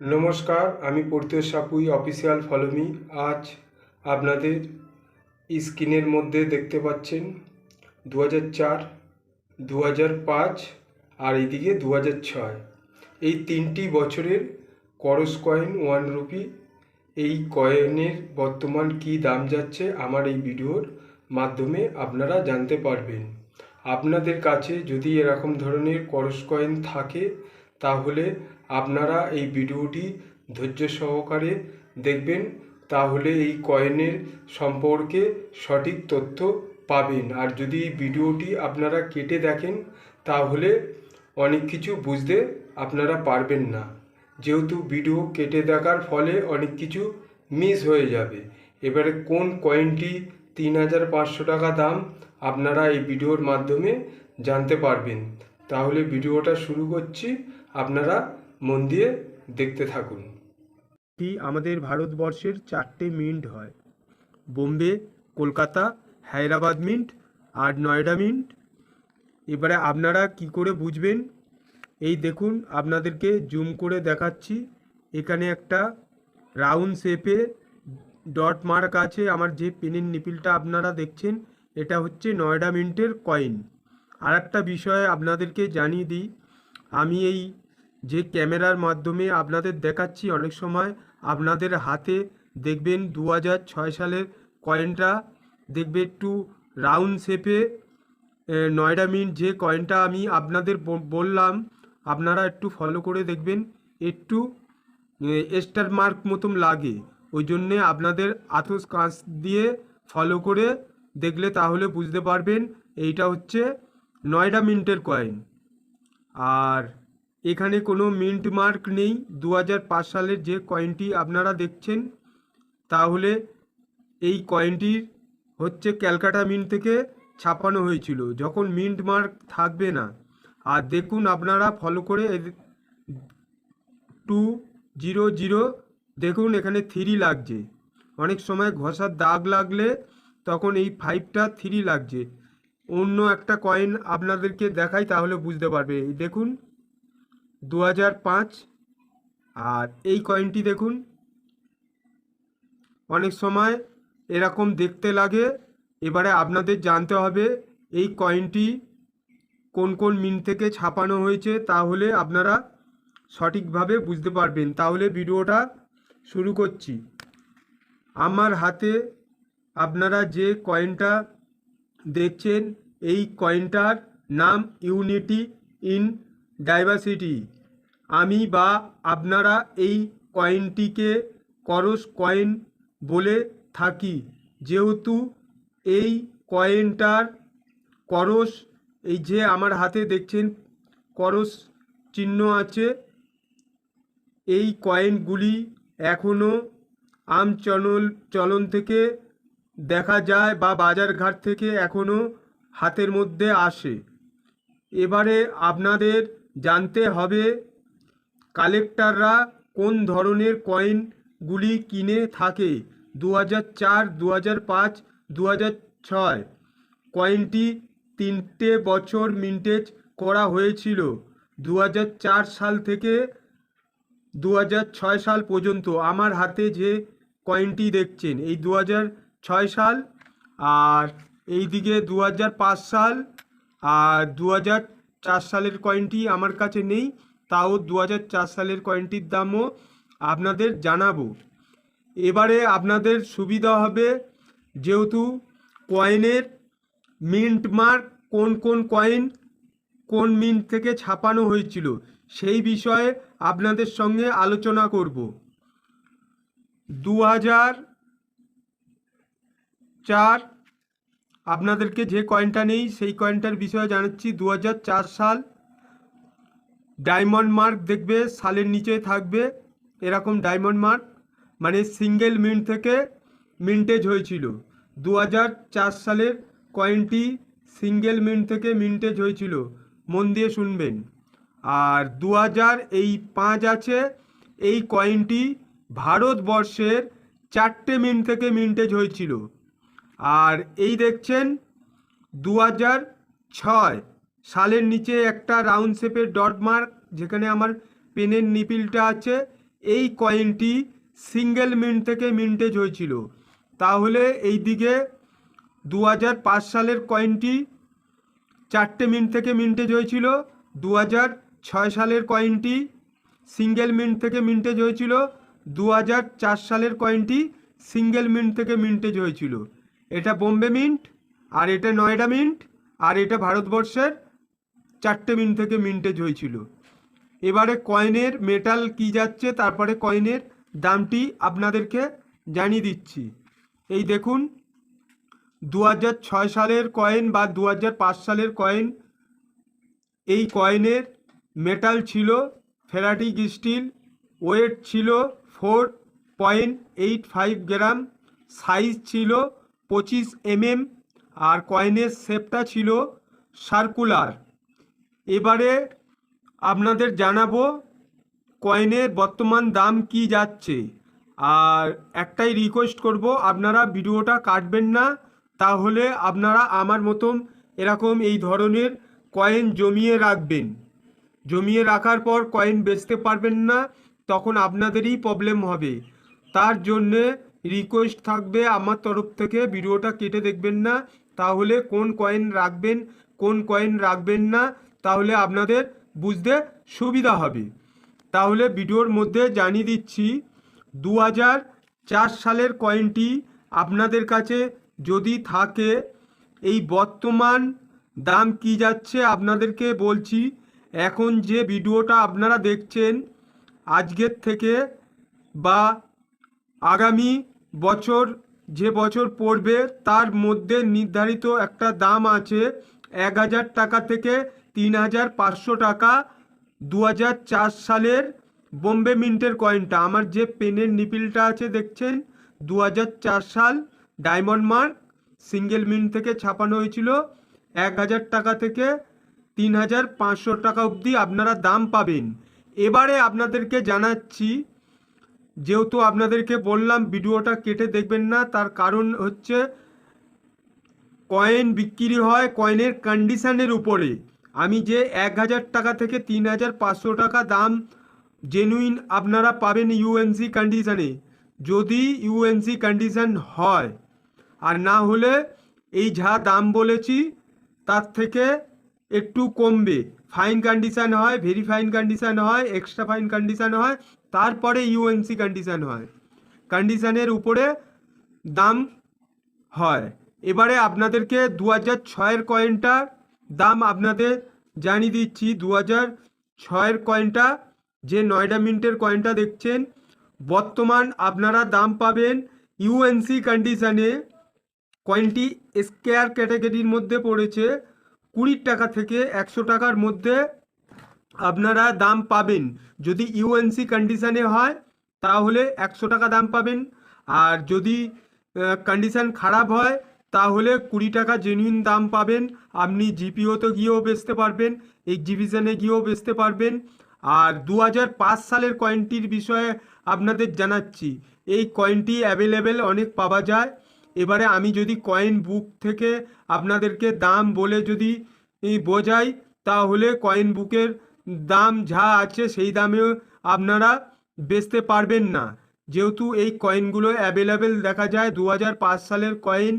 নমস্কার, আমি পড়তে সাপুই অফিসিয়াল ফলোমি আজ আপনাদের স্ক্রিনের মধ্যে দেখতে পাচ্ছেন দু হাজার চার দু হাজার পাঁচ আর এইদিকে দু হাজার ছয়। এই তিনটি বছরের করস কয়েন ওয়ান রুপি এই কয়েনের বর্তমান কী দাম যাচ্ছে আমার এই ভিডিওর মাধ্যমে আপনারা জানতে পারবেন। আপনাদের কাছে যদি এরকম ধরনের করস কয়েন থাকে, তাহলে আপনারা এই ভিডিওটি ধৈর্য সহকারে দেখবেন, তাহলে এই কয়েনের সম্পর্কে সঠিক তথ্য পাবেন। আর যদি এই ভিডিওটি আপনারা কেটে দেখেন, তাহলে অনেক কিছু বুঝতে আপনারা পারবেন না। যেহেতু ভিডিও কেটে দেখার ফলে অনেক কিছু মিস হয়ে যাবে। এবারে কোন কয়েনটি তিন হাজার পাঁচশো টাকা দাম, আপনারা এই ভিডিওর মাধ্যমে জানতে পারবেন। তাহলে ভিডিওটা শুরু করছি। আপনারা মন দিয়ে দেখতে থাকুন। কি আমাদের ভারতবর্ষের চারটে মিন্ট হয়? বোম্বে, কলকাতা, হায়দ্রাবাদ মিন্ট আর নয়ডা মিন্ট? এবারে আপনারা কি করে বুঝবেন? এই দেখুন, আপনাদেরকে জুম করে দেখাচ্ছি। এখানে একটা রাউন্ড শেপে ডট মার্ক আছে। আমার যে পেনের নিপিলটা আপনারা দেখছেন, এটা হচ্ছে নয়ডা মিন্টের কয়েন। আর একটা বিষয়ে আপনাদেরকে জানিয়ে দিই। আমি এই যে ক্যামেরার মাধ্যমে আপনাদের দেখাচ্ছি, অনেক সময় আপনাদের হাতে দেখবেন দু হাজার ছয় সালের কয়েনটা দেখবে একটু রাউন্ড শেপে নয়ডা মিন্ট যে কয়েনটা আমি আপনাদের বললাম, আপনারা একটু ফলো করে দেখবেন, একটু স্টার মার্ক মতন লাগে। ওই জন্যে আপনাদের আতস কাঁচ দিয়ে ফলো করে দেখলে তাহলে বুঝতে পারবেন, এইটা হচ্ছে নয়ডা মিন্টের কয়েন আর এখানে কোনো মিন্ট মার্ক নেই। দু হাজার পাঁচ সালের যে কয়েনটি আপনারা দেখছেন, তাহলে এই কয়েনটির হচ্ছে ক্যালকাটা মিন্ট থেকে ছাপানো হয়েছিল, যখন মিন্ট মার্ক থাকবে না। আর দেখুন আপনারা ফলো করে টু জিরো জিরো দেখুন এখানে থ্রি লাগছে। অনেক সময় ঘষার দাগ লাগলে তখন এই ফাইভটা থ্রি লাগছে। অন্য একটা কয়েন আপনাদেরকে দেখাই, তাহলে বুঝতে পারবে। দেখুন দু হাজার পাঁচ। আর এই কয়েনটি দেখুন। অনেক সময় এরকম দেখতে লাগে। এবারে আপনাদের জানতে হবে, এই কয়েনটি কোন কোন মিন থেকে ছাপানো হয়েছে, তাহলে আপনারা সঠিকভাবে বুঝতে পারবেন। তাহলে ভিডিওটা শুরু করছি। আমার হাতে আপনারা যে কয়েনটা দেখছেন, এই কয়েনটার নাম ইউনিটি ইন ডাইভার্সিটি আমি বা আপনারা এই কয়েনটিকে করস কয়েন বলে থাকি। যেহেতু এই কয়েনটার করস, এই যে আমার হাতে দেখছেন, করস চিহ্ন আছে। এই কয়েনগুলি এখনও আম চলন চলন থেকে দেখা যায় বা বাজারঘাট থেকে এখনও হাতের মধ্যে আসে। এবারে আপনাদের জানতে হবে কালেক্টররা কোন ধরনের কয়েনগুলি কিনে থাকে? দু হাজার চার দু হাজার পাঁচ দু হাজার ছয়। কয়েনটি তিনটে বছর মিন্টেজ করা হয়েছিল দু হাজার চার সাল থেকে দু হাজার ছয় সাল পর্যন্ত। আমার হাতে যে কয়েনটি দেখছেন, এই দু হাজার ছয় সাল, আর এই দিকে দু হাজার পাঁচ সাল, আর দু হাজার চার সালের কয়েনটি আমার কাছে নেই। তাও দু হাজার চার সালের কয়েনটির দামও আপনাদের জানাব। এবারে আপনাদের সুবিধা হবে যেহেতু কয়েনের মিন্ট মার্ক কোন কোন কয়েন কোন মিন্ট থেকে ছাপানো হয়েছিল সেই বিষয়ে আপনাদের সঙ্গে আলোচনা করব। দু চার আপনাদেরকে যে কয়েনটা নেই সেই কয়েনটার বিষয়ে জানাচ্ছি। দু হাজার চার সাল ডায়মন্ড মার্ক দেখবে, সালের নিচে থাকবে, এরকম ডায়মন্ড মার্ক মানে সিঙ্গেল মিন্ট থেকে মিন্টেজ হয়েছিল। দু হাজার চার সালের কয়েনটি সিঙ্গেল মিন্ট থেকে মিন্টেজ হয়েছিল। মন দিয়ে শুনবেন। আর দু হাজার এই পাঁচ আছে, এই কয়েনটি ভারতবর্ষের চারটে মিন্ট থেকে মিন্টেজ হয়েছিল। আর এই দেখছেন দু ছয় সালের নিচে একটা রাউন্ড শেপের ডট মার্ক, যেখানে আমার পেনের নিপিলটা আছে। এই কয়েনটি সিঙ্গেল মিন্ট থেকে মিন্টেজ হয়েছিল। তাহলে এই দিকে দু হাজার পাঁচ সালের কয়েনটি চারটে মিন্ট থেকে মিন্টেজ হয়েছিল। দু হাজার ছয় সালের কয়েনটি সিঙ্গেল মিন্ট থেকে মিন্টেজ হয়েছিল। দু হাজার চার সালের কয়েনটি সিঙ্গেল মিন্ট থেকে মিন্টেজ হয়েছিল। এটা বোম্বে মিন্ট, আর এটা নয়ডা মিন্ট, আর এটা ভারতবর্ষের চারটে মিন্ট থেকে মিন্টেজ হয়েছিল। এবারে কয়েনের মেটাল কি যাচ্ছে, তারপরে কয়েনের দামটি আপনাদেরকে জানিয়ে দিচ্ছি। এই দেখুন দু সালের কয়েন বা দু সালের কয়েন, এই কয়েনের মেটাল ছিল ফেরাটিক স্টিল, ওয়েট ছিল four point eight five gram, size ছিল পঁচিশ এমএম, আর কয়েনের শেপটা ছিল সার্কুলার। এবারে আপনাদের জানাব কয়েনের বর্তমান দাম কি যাচ্ছে। আর একটাই রিকোয়েস্ট করব, আপনারা ভিডিওটা কাটবেন না, তাহলে আপনারা আমার মতন এরকম এই ধরনের কয়েন জমিয়ে রাখবেন। জমিয়ে রাখার পর কয়েন বেচতে পারবেন না, তখন আপনাদেরই প্রবলেম হবে। তার জন্যে রিকোয়েস্ট থাকবে আমার তরফ থেকে, ভিডিওটা কেটে দেখবেন না, তাহলে কোন কয়েন রাখবেন, কোন কয়েন রাখবেন না তাহলে আপনাদের বুঝতে সুবিধা হবে। তাহলে ভিডিওর মধ্যে জানিয়ে দিচ্ছি দু হাজার চার সালের কয়েনটি আপনাদের কাছে যদি থাকে, এই বর্তমান দাম কি যাচ্ছে আপনাদেরকে বলছি। এখন যে ভিডিওটা আপনারা দেখছেন, আজকের থেকে বা আগামী বছর, যে বছর পড়বে, তার মধ্যে নির্ধারিত একটা দাম আছে, এক হাজার টাকা থেকে তিন হাজার পাঁচশো টাকা দু হাজার চার সালের বোম্বে মিন্টের কয়েনটা। আমার যে পেনের নিপিলটা আছে দেখছেন দু হাজার চার সাল ডায়মন্ড মার্ক সিঙ্গেল মিন্ট থেকে ছাপানো হয়েছিল। এক হাজার টাকা থেকে তিন হাজার পাঁচশো টাকা অবধি আপনারা দাম পাবেন। এবারে আপনাদেরকে জানাচ্ছি, যেহেতু আপনাদেরকে বললাম ভিডিওটা কেটে দেখবেন না, তার কারণ হচ্ছে কয়েন বিক্রি হয় কয়েনের কন্ডিশানের উপরে। আমি যে এক হাজার টাকা থেকে তিন হাজার পাঁচশো টাকা দাম জেনুইন আপনারা পাবেন ইউএনসি কন্ডিশনে যদি ইউএনসি কন্ডিশন হয়, আর না হলে এই যা দাম বলেছি, তার থেকে একটু কমবে। ফাইন কন্ডিশন হয় ভেরি ফাইন কন্ডিশন হয় এক্সট্রা ফাইন কন্ডিশন হয়, তারপরে ইউএনসি কন্ডিশন হয়। কন্ডিশনের উপরে দাম হয়। এবারে আপনাদেরকে দু হাজার ছয়ের কয়েনটার দাম আপনাদের জানিয়ে দিচ্ছি দু হাজার ছয়ের কয়েনটা যে নয়ডা মিন্টের কয়েনটা দেখছেন, বর্তমান আপনারা দাম পাবেন ইউএনসি কন্ডিশনে কয়েনটি স্কেয়ার ক্যাটাগরির মধ্যে পড়েছে কুড়ি টাকা থেকে একশো টাকার মধ্যে আপনারা দাম পাবেন। যদি ইউএনসি কন্ডিশনে হয়, তাহলে একশো টাকা দাম পাবেন। আর যদি কন্ডিশন খারাপ হয় তাহলে কুড়ি টাকা জেনুইন দাম পাবেন। আপনি জিপিওতে গিয়েও বেচতে পারবেন এক্সিবিশনে গিয়েও বেচতে পারবেন। আর দু হাজার পাঁচ সালের কয়েনটির বিষয়ে আপনাদের জানাচ্ছি। এই কয়েনটি অ্যাভেলেবেল অনেক পাওয়া যায়। এবারে আমি যদি কয়েন বুক থেকে আপনাদেরকে দাম বলে যদি বোঝাই, তাহলে কয়েন বুকের দাম যা আছে সেই দামেও আপনারা বেচতে পারবেন না। যেহেতু এই কয়েনগুলো অ্যাভেলেবেল দেখা যায় দু হাজার পাঁচ সালের কয়েন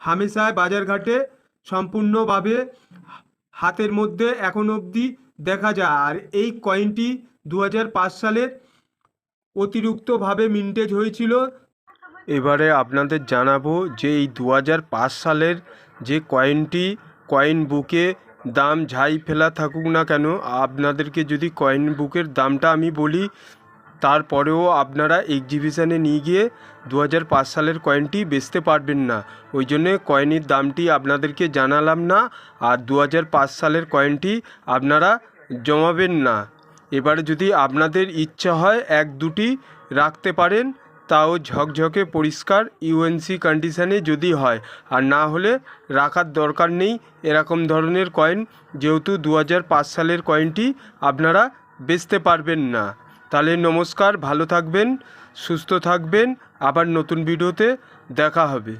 হামেশায় বাজারঘাটে সম্পূর্ণভাবে হাতের মধ্যে এখন অবধি দেখা যায়। আর এই কয়েনটি দু হাজার পাঁচ সালের অতিরিক্তভাবে মিন্টেজ হয়েছিল। এবারে আপনাদের জানাব যে এই দু সালের যে কয়েনটি, কয়েন বুকে দাম যাই ফেলা থাকুক না কেন, আপনাদেরকে যদি কয়েন বুকের দামটা আমি বলি তারপরেও আপনারা এক্সিবিশনে নিয়ে গিয়ে দু সালের কয়েনটি বেচতে পারবেন না। ওই জন্যে কয়েনের দামটি আপনাদেরকে জানালাম না, আর দু সালের কয়েনটি আপনারা জমাবেন না। এবারে যদি আপনাদের ইচ্ছা হয় এক দুটি রাখতে পারেন, তাও ঝকঝকে পরিষ্কার ইউএনসি কন্ডিশানে যদি হয়। আর না হলে রাখার দরকার নেই এরকম ধরনের কয়েন যেহেতু দু সালের কয়েনটি আপনারা বেচতে পারবেন না। তাহলে নমস্কার ভালো থাকবেন সুস্থ থাকবেন আবার নতুন ভিডিওতে দেখা হবে।